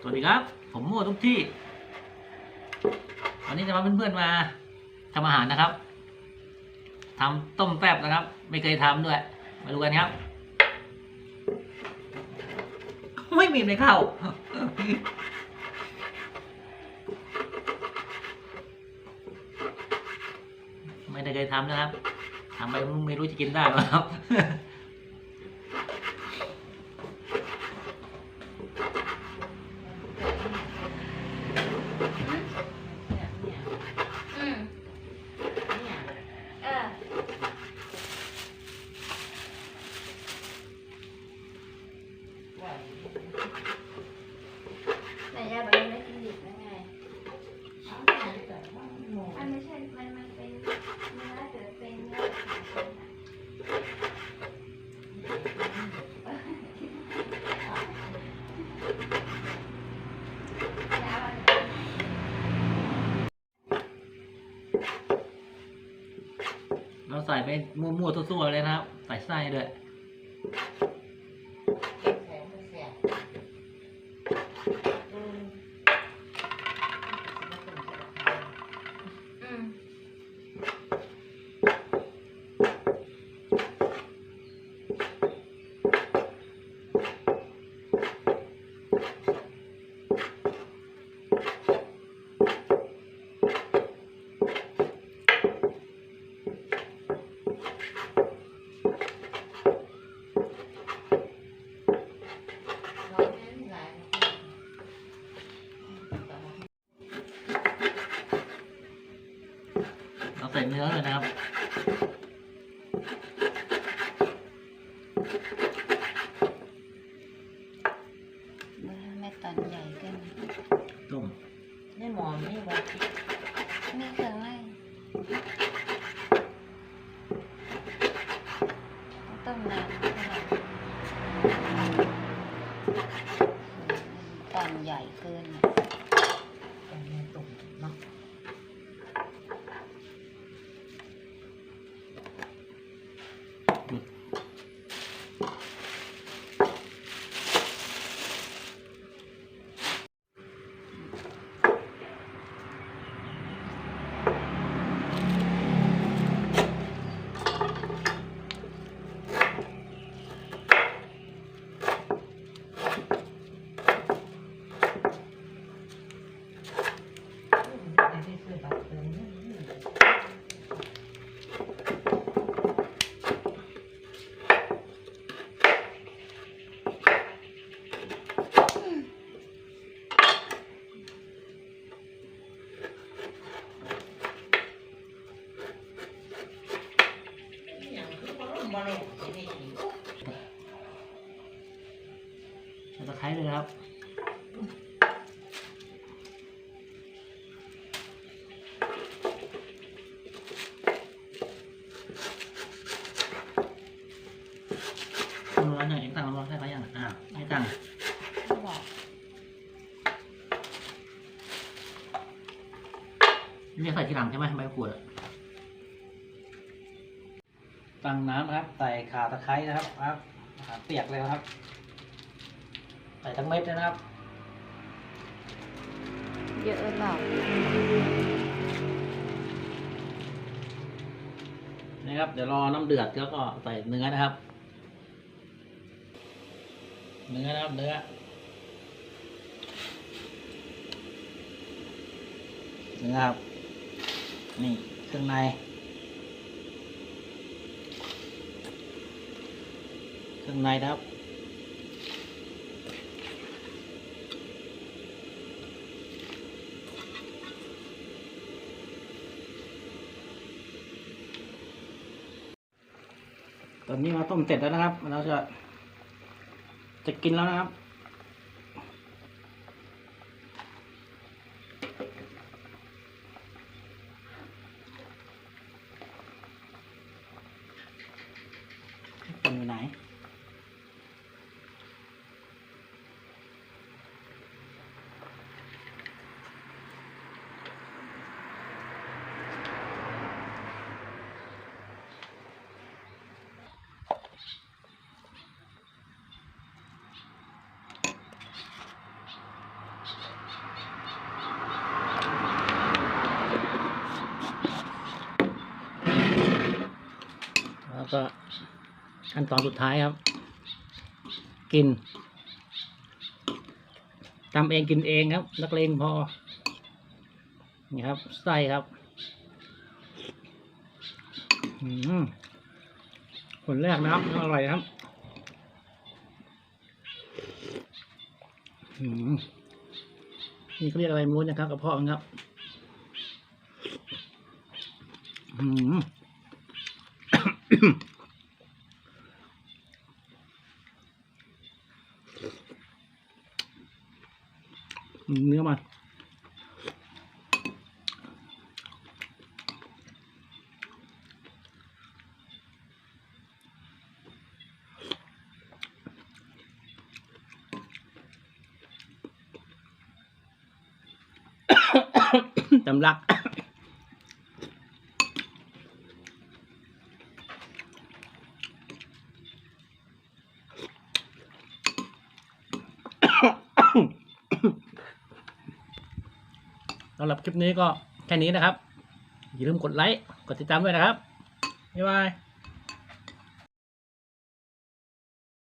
สวัสดีครับ ผมมั่วทุกที่ วันนี้จะพาเพื่อนๆมาทำอาหารนะครับทำต้มแซ่บนะครับ ไม่เคยทำด้วย มาดูกันครับ ไม่มีในข้าวไม่ได้เคยทำนะครับทำไปไม่รู้จะกินได้หรอครับ อืมเออไหนยายบอกยังไม่กินดิบแล้วไงมันไม่ใช่ มันมันเป็นเนื้อหรือเป็นเนื้อขาวอะยายบอก เราใส่ไปมั่วๆทั่วๆเลยนะครับ ใส่ไส้ด้วย ส่เนื้อเลยนะครับ แม่ตอนใหญ่ขึ้นต้มนี่หมอมนี่บอกมีเครื่องไล่ ใส่ตะไคร้เลยนะครับ ตั้งน้ำนะครับ ใส่ข่าตะไคร้นะครับครับขาเปียกเลยนะครับ ใส่ทั้งเม็ดเลยนะครับ เยอะหรอนี่ครับ เดี๋ยวรอน้ำเดือดแล้วก็ใส่เนื้อนะครับ เนื้อนะครับ เนื้อเนื้อครับ นี่เครื่องใน เครื่องในนะครับตอนนี้เราต้มเสร็จแล้วนะครับ เราจะจะกินแล้วนะครับ ก็ขั้นตอนสุดท้ายครับ กินทำเองกินเองครับ นักเลงพอ นี่ครับไส้ครับอืมผลแรกนะครับอร่อยครับอืมนี่เขาเรียกอะไรไม่รู้นะครับกระเพาะครับ อืม เนื้อมันตำลัก สำหรับคลิปนี้ก็แค่นี้นะครับ อย่าลืมกดไลค์ กดติดตามด้วยนะครับ บ๊ายบาย